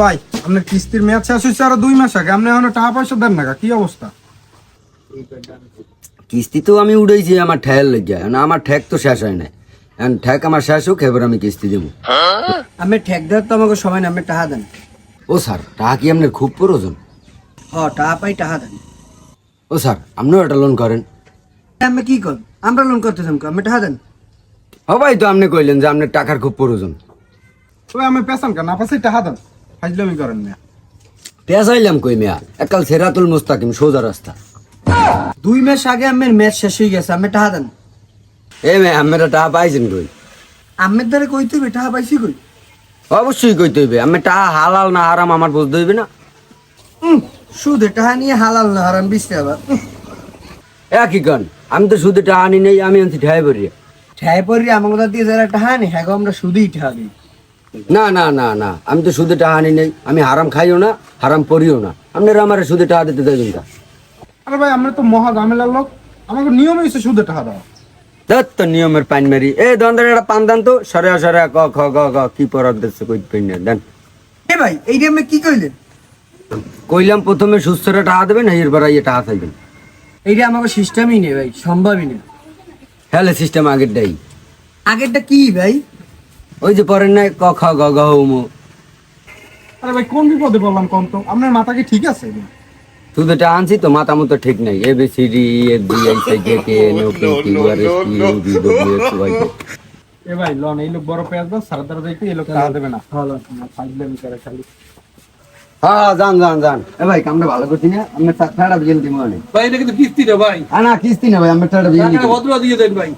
ভাই আপনার কিস্তির মেয়াদ শেষ হয়েছে আরও দুই মাস আগে। আপনি এখনও টাকা পয়সা দেন না কি অবস্থা? কিস্তি তো আমি উড়াইছি আমার ঠেল লেগে না আমার ঠেক তো শেষ হয় নাই। এখন ঠেক আমার শেষ হোক এবার আমি কিস্তি দেবো। আমি ঠেক দেওয়ার তো আমাকে সময় না আমি টাকা দেন। ও স্যার টাকা কি আপনার খুব প্রয়োজন? হ টাকা পাই টাকা দেন। ও স্যার আপনিও একটা লোন করেন। আমি কি কর আমরা লোন করতে থামকো আমি টাকা দেন। হবাই তো আপনি কইলেন যে আপনার টাকার খুব প্রয়োজন। তবে আমি পেছান কেন? না পাশে টাকা দেন। ফাজলামি করেন না পেঁচাইলাম কই মেয়া? একাল সেরাতুল মুস্তাকিম সোজা রাস্তা। দুই মাস আগে আমার ম্যাচ শেষ হয়ে গেছে আমি টাকা দেন। এ মেয়ে আপনারা টাকা পাইছেন কই? আমের দ্বারা কই তুই টাকা পাইছি কই? অবশ্যই কইতে হইবে আমি টাকা হালাল না হারাম আমার বুঝতে হইবে না। সুদে টাকা নিয়ে হালাল না হারাম বিশটা আবার একই গান আমি তো শুধু টাকা আনি নেই আমি আনছি ঠাই ভরিয়ে ঠাই পরি আমার কথা দিয়ে যারা টাকা আনি হ্যাঁ আমরা সুদেই টাকা দিই। না না না না। আমি তো শুধু টাকা আনি নেই। আমি হারাম খাইও না হারাম পড়িও না। আপনারা আমার শুধু টাকা দিতে দেবেন তা আরে ভাই আমরা তো মহা ঝামেলার লোক। আমাকে নিয়ম হয়েছে সুদে টাকা তো নিয়মের পাইন মারি। এ দন্দের একটা পান দান তো। সরে সরে ক খ গ গ কি পরার দিচ্ছে কই পাইন না। দেন। এ ভাই এই যে আমি কি কইলেন? কইলাম প্রথমে সুস্থরে টাকা দেবেন এরপর ইয়ে টাকা চাইবেন। এইটা আমাকে সিস্টেমই নেই ভাই সম্ভবই নেই। হ্যালে সিস্টেম আগের দেই আগেরটা কি ভাই? ওই যে পরের নাই ক খ গ গ ম। আরে ভাই কোন বিপদে বললাম কোন তো? আপনার মাথা কি ঠিক আছে? শুধু টাকা আনছি তো মাথা মতো ঠিক নাই। A B C D A B I C K K N O P Q R S T U V W X Y এ ভাই লন এই লোক বড় পেঁয়াজ দাও সারা দ্বারা যাইতে এই লোক টাকা দেবে না। ভালো ফাজলামি করে খালি। হ্যাঁ হ্যাঁ, যান যান যান। এ ভাই কামটা ভালো করছি না আমি দিব ভাই এটা কিন্তু কিস্তি না ভাই। না কিস্তি না ভাই আমি ভদ্র দিয়ে দেন ভাই।